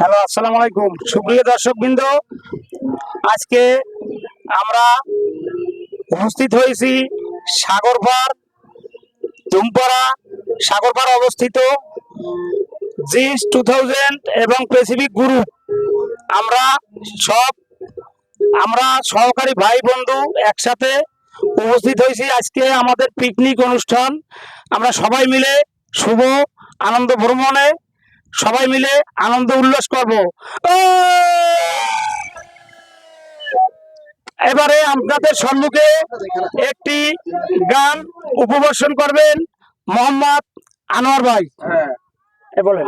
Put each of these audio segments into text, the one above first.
Hello, আসসালামু আলাইকুম। সুপ্রিয় দর্শক বৃন্দ আজকে আমরা উপস্থিত হয়েছি সাগরপাড় দুমপাড়া সাগরপাড় অবস্থিত জিস টু থাউজেন্ড এবং প্যাসিফিক গ্রুপ আমরা সব, আমরা সহকারী ভাই বন্ধু একসাথে উপস্থিত হয়েছি আজকে আমাদের পিকনিক অনুষ্ঠান। আমরা সবাই মিলে শুভ আনন্দ ভ্রমণে সবাই মিলে আনন্দ উল্লাস করব। এবারে আপনাদের সম্মুখে একটি গান উপবেশন করবেন মোহাম্মদ আনোয়ার ভাই। বলেন।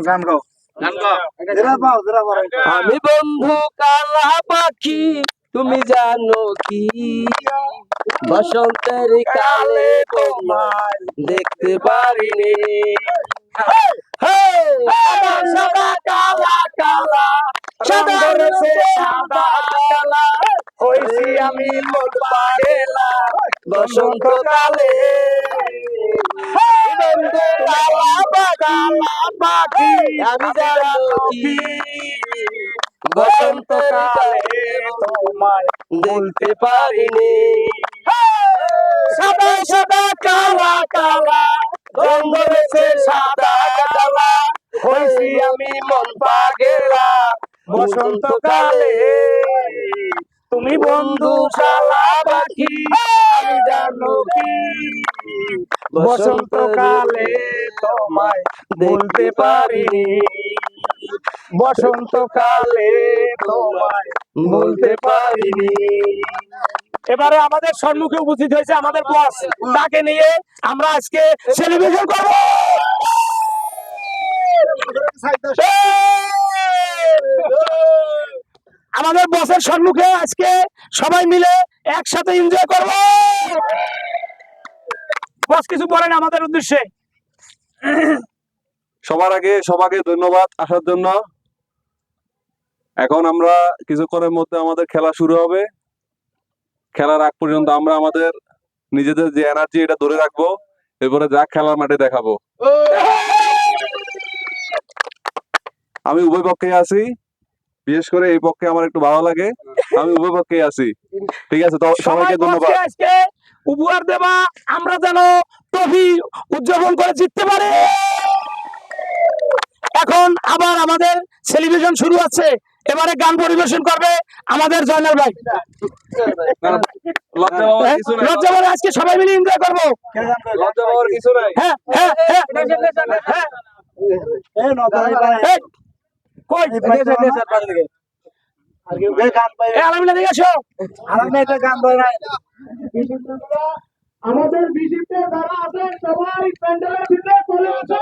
গান গাও। আমি বন্ধু কালা পাখি তুমি জানো কি? বসন্তের কালে তোমায় দেখতে পারিনি! সাদা কালা কালা সাদা কালা। হইছি আমি মন বসন্ত কালে আমি জানো কি। বসন্ত কালে তোমায় বলতে পারিনি। কালা কালা রঙ রয়েছে সাদা কালা হইছি আমি মন পাগেলা বসন্ত কালে তুমি বন্ধু শালা পাখি, আমি জানো কি? বসন্ত কালে তোমায় বলতে পারিনি। বসন্ত কালে তোমায় বলতে পারিনি। এবারে আমাদের সম্মুখে উপস্থিত হয়েছে আমাদের বস তাকে নিয়ে আমরা আজকে সেলিব্রেশন করব। আমাদের বসের সম্মুখে আজকে সবাই মিলে একসাথে এনজয় করব। বস কিছু বলেন আমাদের উদ্দেশ্যে। সবার আগে সবাইকে ধন্যবাদ আসার জন্য। এখন আমরা কিছুক্ষণের মধ্যে আমাদের খেলা শুরু হবে। খেলার আগ পর্যন্ত আমরা আমাদের নিজেদের যে এনার্জি এটা ধরে রাখব এরপরে যা খেলার মাঠে দেখাবো। আমি উভয় পক্ষে আছি বিশেষ করে এই পক্ষে আমার একটু ভালো লাগে আমি উভয় পক্ষে আছি। ঠিক আছে তো সবাইকে ধন্যবাদ। উপহার দেবা আমরা যেন ট্রফি উদযাপন করে জিততে পারি। এখন আবার আমাদের সেলিব্রেশন শুরু আছে। এবারে গান পরিবেশন করবে আমাদের জয়নাল ভাই। লজ্জা হ্যাঁ, আজকে সবাই মিলে এনজয় করব। লজ্জা কিছু নাই। হ্যাঁ হ্যাঁ হ্যাঁ। হ্যাঁ। আমাদের বিজেপি যারা আছে সবাই প্যান্ডেলের ভিতরে চলে আসে।